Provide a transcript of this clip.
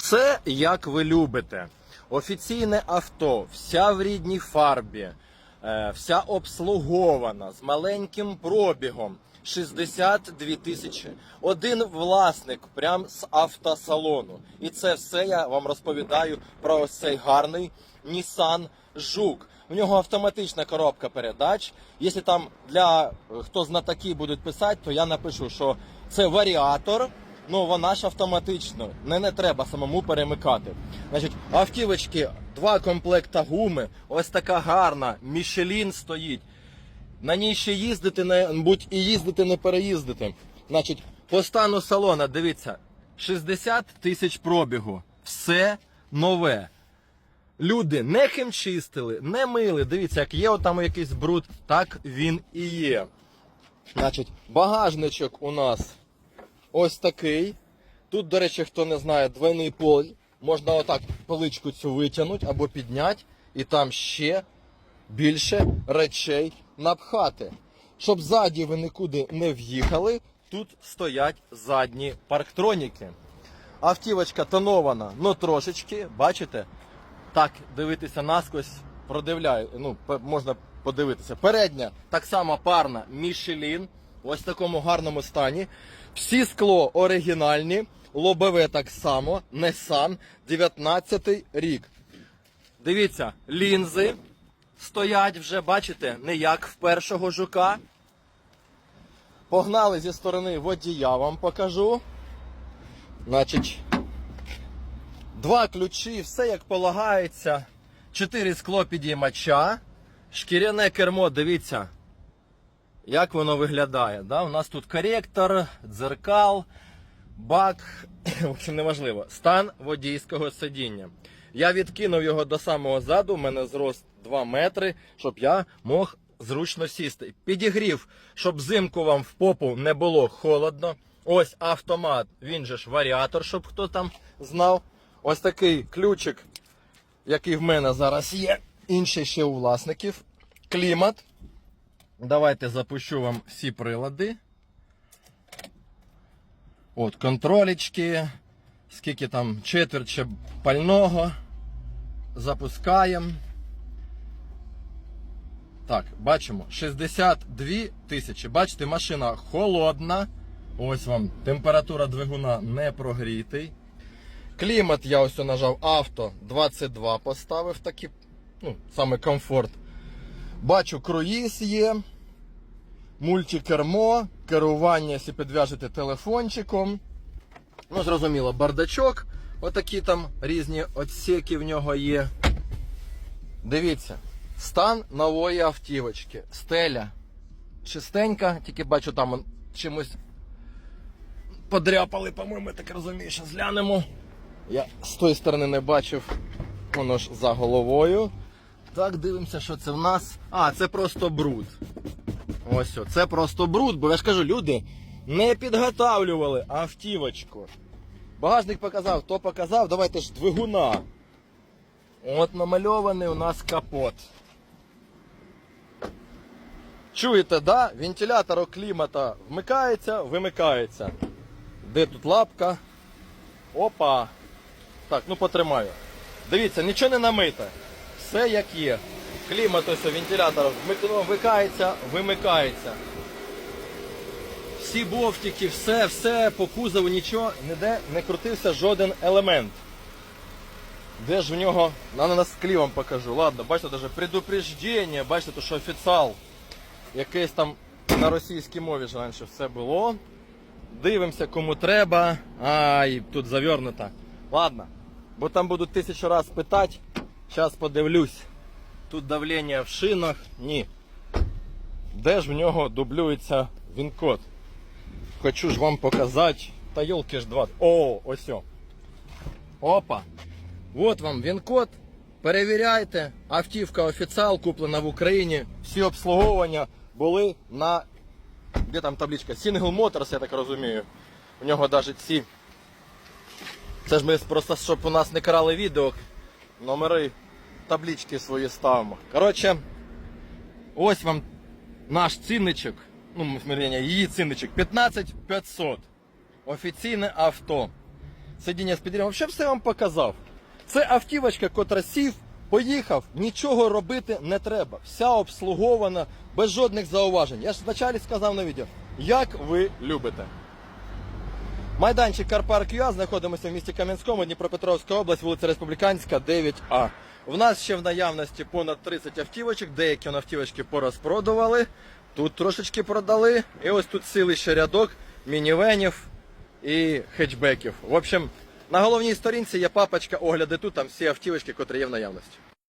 Все як ви любите. Офіційне авто, вся в рідній фарбі, е, вся обслугована з маленьким пробігом. 62 тисячі. Один власник прям з автосалону. І це все я вам розповідаю про ось цей гарний Nissan Жук. У нього автоматична коробка передач. Якщо там для е, хто знатоки будуть писати, то я напишу, що це варіатор. Ну, вона ж автоматично, не, не треба самому перемикати. Значить, автівочки, два комплекта гуми, ось така гарна, Мішелін стоїть. На ній ще їздити, не, будь і їздити, не переїздити. Значить, по стану салона, дивіться, 60 тисяч пробігу. Все нове. Люди не химчистили, не мили. Дивіться, як є там якийсь бруд, так він і є. Значить, багажничок у нас ось такий. Тут, до речі, хто не знає, двойний поль. Можна отак поличку цю витягнути або підняти, і там ще більше речей напхати. Щоб ззаді ви нікуди не в'їхали, тут стоять задні парктроніки. Автівочка тонована, ну трошечки, бачите? Так, дивитися наскось, продивляю, ну, можна подивитися. Передня, так само парна Michelin, ось в такому гарному стані. Всі скло оригінальні, лобове так само, Nissan, 19 рік. Дивіться, лінзи стоять вже, бачите, не як в першого жука. Погнали зі сторони водія, вам покажу. Значить, два ключі, все як полагається. Чотири скло підіймача. Шкіряне кермо, дивіться, як воно виглядає. Да? У нас тут коректор, дзеркал, бак. В общем, неважливо. Стан водійського сидіння. Я відкинув його до самого заду, у мене зрост 2 метри, щоб я мог зручно сісти. Підігрів, щоб взимку вам в попу не було холодно. Ось автомат, він же ж варіатор, щоб хто там знав. Ось такий ключик, який в мене зараз є. Інший ще у власників. Клімат. Давайте запущу вам всі прилади. От, контролічки. Скільки там четверть пального. Запускаємо. Так, бачимо, 62 тисячі. Бачите, машина холодна. Ось вам температура двигуна не прогрітий. Клімат я ось нажав авто 22 поставив такий, ну, саме комфорт. Бачу, круїз є. Мультикермо, керування, якщо підв'яжете телефончиком. Ну, зрозуміло, бардачок. Отакі там різні отсеки в нього є. Дивіться, стан нової автівочки. Стеля чистенька, тільки бачу, там чимось подряпали, по-моєму, так розумію, що зглянемо. Я з тої сторони не бачив, воно ж за головою. Так, дивимося, що це в нас. А, це просто бруд. Ось о, це просто бруд, бо я ж кажу, люди не підготавлювали автівочку. Багажник показав, то показав, давайте ж двигуна. От намальований у нас капот. Чуєте, да? Вентилятор клімата вмикається, вимикається. Де тут лапка? Опа. Так, ну потримаю. Дивіться, нічого не намите. Все як є. Клімат ось вентилятор вмикається, вимикається. Всі бовтики, все, все по кузову, нічого, ніде не крутився жоден елемент. Де ж в нього, на на склі вам покажу. Ладно, бачите, навіть предупреждення, бачите, то що офіціал. Якийсь там на російській мові ж раніше все було. Дивимося, кому треба. Ай, тут завернуто. Ладно, бо там будуть тисячу раз питати. Зараз подивлюсь. Тут давлення в шинах. Ні. Де ж в нього дублюється він-код? Хочу ж вам показати. Та йолки ж два. О, ось. о. Опа. От вам він-код. Перевіряйте. Автівка офіціал куплена в Україні. Всі обслуговування були на. Де там табличка? Single Motors, я так розумію. У нього навіть ці. Це ж ми просто, щоб у нас не крали відео. Номери таблички свої ставимо. Коротше, ось вам наш цінничок. Ну, смирення, її цінничок 15500. Офіційне авто. сидіння з підігрівом, взагалі все вам показав. Це автівочка, котра сів, поїхав, нічого робити не треба. Вся обслугована, без жодних зауважень. Я ж вначалі сказав на відео, як ви любите. Майданчик Карпарк ЮА знаходимося в місті Кам'янському, Дніпропетровська область, вулиця Республіканська, 9А. В нас ще в наявності понад 30 автівочок, деякі автівочки порозпродували, тут трошечки продали. І ось тут цілий ще рядок мінівенів і хетчбеків. В общем, на головній сторінці є папочка огляди тут, там всі автівочки, котрі є в наявності.